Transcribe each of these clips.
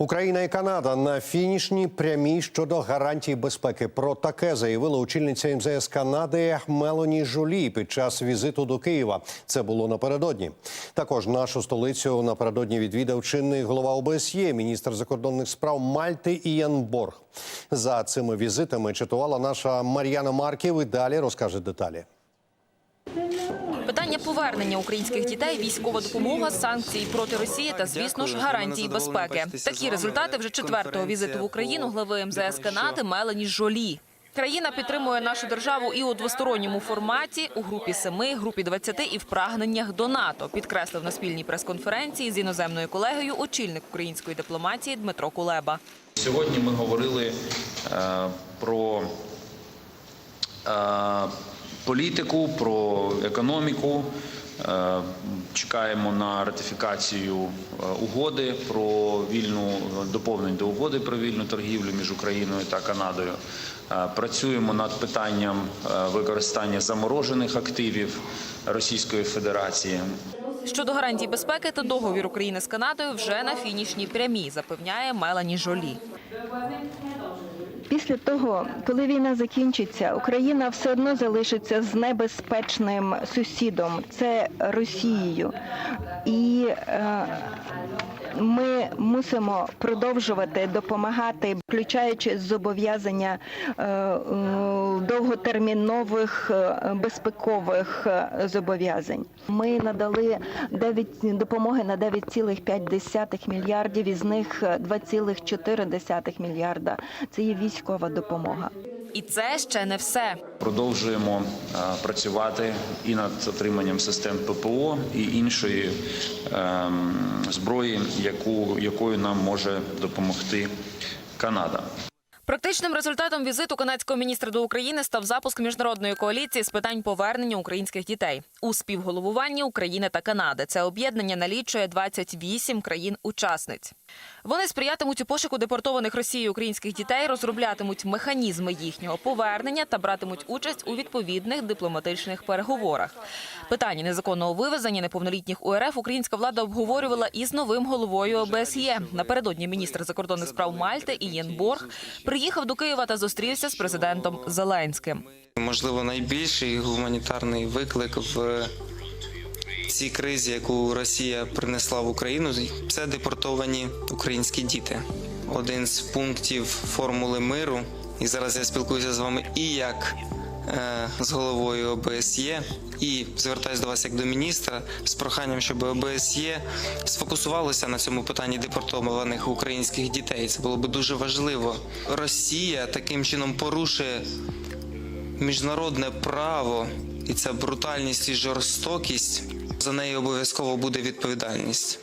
Україна і Канада на фінішній прямій щодо гарантій безпеки. Про таке заявила очільниця МЗС Канади Мелоні Жолі під час візиту до Києва. Це було напередодні. Також нашу столицю напередодні відвідав чинний голова ОБСЄ, міністр закордонних справ Мальти Іян Борг. За цими візитами чатувала наша Мар'яна Марків. І далі розкаже деталі. Питання повернення українських дітей, військова допомога, санкції проти Росії та, звісно ж, гарантії безпеки. Такі результати вже четвертого візиту в Україну глави МЗС Канади Мелані Жолі. Країна підтримує нашу державу і у двосторонньому форматі, у групі семи, групі 20 і в прагненнях до НАТО. Підкреслив на спільній прес-конференції з іноземною колегою очільник української дипломатії Дмитро Кулеба. Сьогодні ми говорили е, про е, політику, про економіку. Е, чекаємо на ратифікацію е, угоди про вільну доповнень до угоди про вільну торгівлю між Україною та Канадою. Е, працюємо над питанням використання заморожених активів Російської Федерації. Щодо гарантій безпеки, то договір України з Канадою вже на фінішній прямій, запевняє Мелані Жолі. Після того, коли війна закінчиться, Україна все одно залишиться з небезпечним сусідом. Це Росією, і е, ми мусимо продовжувати допомагати, включаючи зобов'язання е, довготермінових е, безпекових зобов'язань. Ми надали 9, допомоги на 9,5 мільярдів, із них 2,4 мільярда. Це є військова допомога. І це ще не все. Продовжуємо е, працювати і над отриманням систем ППО і іншої ем, зброї, яку якою нам може допомогти Канада. Практичним результатом візиту канадського міністра до України став запуск міжнародної коаліції з питань повернення українських дітей у співголовуванні України та Канади. Це об'єднання налічує 28 країн-учасниць. Вони сприятимуть у пошуку депортованих Росією українських дітей, розроблятимуть механізми їхнього повернення та братимуть участь у відповідних дипломатичних переговорах. Питання незаконного вивезення неповнолітніх УРФ українська влада обговорювала із новим головою ОБСЄ. Напередодні міністр закордонних справ Мальти Ієн Борг приїхав до Києва та зустрівся з президентом Зеленським. Можливо, найбільший гуманітарний виклик в цій кризі, яку Росія принесла в Україну, це депортовані українські діти. Один з пунктів формули миру, і зараз я спілкуюся з вами і як е, з головою ОБСЄ, і звертаюся до вас як до міністра з проханням, щоб ОБСЄ сфокусувалося на цьому питанні депортованих українських дітей. Це було би дуже важливо. Росія таким чином порушує міжнародне право, і ця брутальність і жорстокість за неї обов'язково буде відповідальність.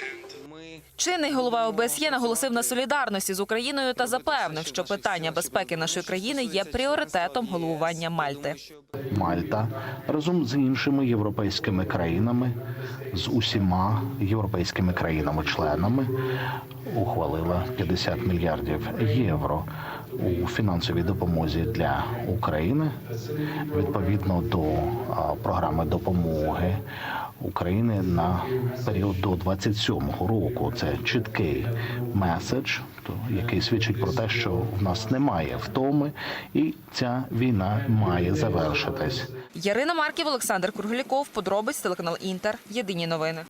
Чинний голова ОБСЄ наголосив на солідарності з Україною та запевнив, що питання безпеки нашої країни є пріоритетом головування Мальти. Мальта разом з іншими європейськими країнами, з усіма європейськими країнами-членами ухвалила 50 мільярдів євро у фінансовій допомозі для України відповідно до програми допомоги України на період до 27-го року. Це чіткий меседж, який свідчить про те, що в нас немає втоми, і ця війна має завершитись. Ярина Марків, Олександр Кругляков, подробиць телеканал Інтер. Єдині новини.